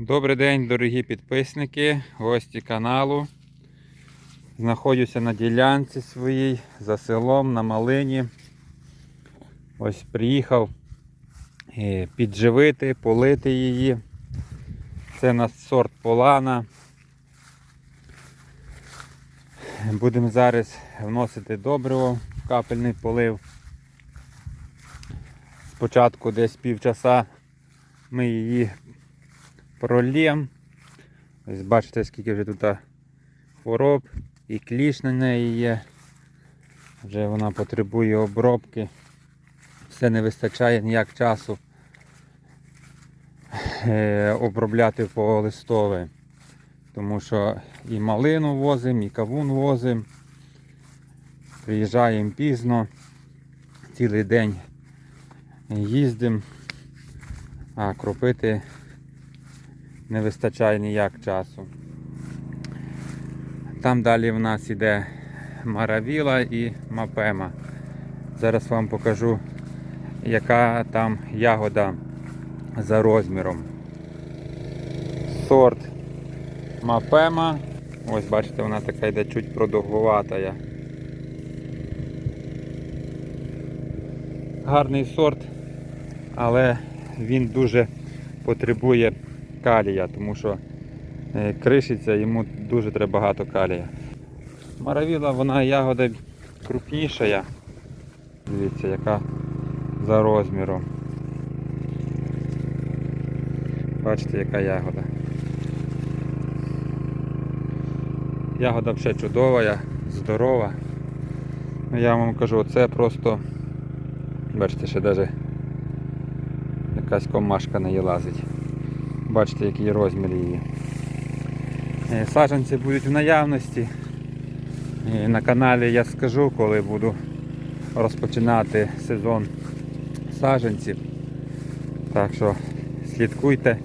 Добрий день, дорогі підписники, гості каналу. Знаходжуся на ділянці своїй за селом на малині. Ось приїхав е, підживити, полити її. Це у нас сорт полана. Будемо зараз вносити добриво в капельний полив. Спочатку десь півчаса ми її пролєм. Ось бачите, скільки вже тут хвороб і кліш на неї є. Вже вона потребує обробки. Все не вистачає ніяк часу е, обробляти по листове. Тому що і малину возимо, і кавун возимо. Приїжджаємо пізно, цілий день їздимо, а кропити не вистачає ніяк часу. Там далі в нас іде маравіла і мапема. Зараз вам покажу, яка там ягода за розміром. Сорт мапема. Ось бачите, вона така йде чуть продовгувата. Гарний сорт, але він дуже потребує калія, тому що е, кришиться, йому дуже треба багато калія. Маравіла, вона ягода крупніша. Дивіться, яка за розміром. Бачите, яка ягода. Ягода вже чудова, здорова. Ну, Я вам кажу, це просто, бачите, ще навіть якась комашка не лазить. Бачите, який розмір її. Е, Саджанці будуть в наявності. І На каналі я скажу, коли буду розпочинати сезон саджанців. Так що слідкуйте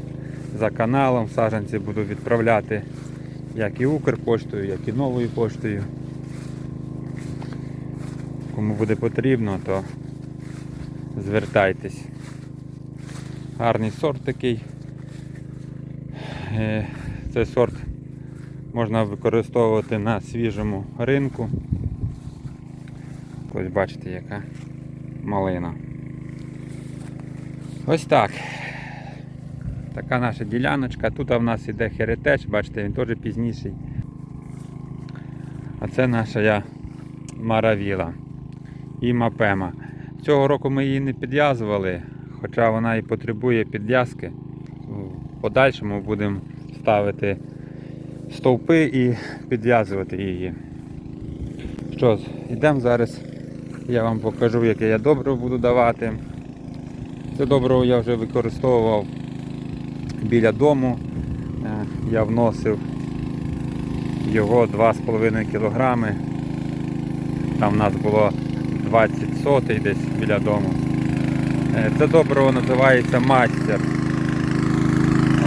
за каналом, саджанці буду відправляти як і Укрпоштою, як і новою поштою. Кому буде потрібно, то звертайтесь. Гарний сорт такий. Е, Цей сорт можна використовувати на свіжому ринку. Ось бачите, яка малина. Ось так. Така наша діляночка. Тут в нас іде херетеч, бачите, він теж пізніший. А це наша маравіла і мапема. Цього року ми її не підв'язували, хоча вона і потребує підв'язки. Подальшому будемо ставити стовпи і підв'язувати її. Що ж, йдемо зараз, я вам покажу, яке я добриво буду давати. Це добриво я вже використовував біля дому. Е, Я вносив його 2,5 кг. Там в нас було 20 сотий десь біля дому. Е, Це добриво називається мастер.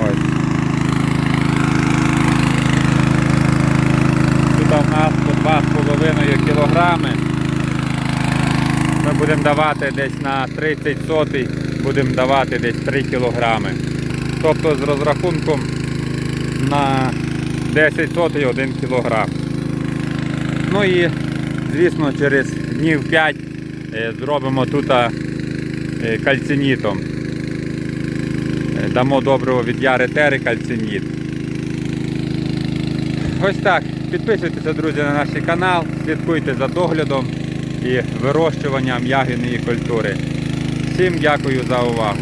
Ось. Тут в нас по 2,5 кілограми. Ми будемо давати десь на 30 сотий, будемо давати десь 3 кілограми. Тобто з розрахунком на 10 сотий 1 кілограм. Ну і, звісно, через днів 5 е, зробимо тут е, кальцинітом. Е, Дамо доброго від Яри Тери кальциніт. Ось так. Підписуйтеся, друзі, на наш канал, слідкуйте за доглядом і вирощуванням ягідної культури. Всім дякую за увагу.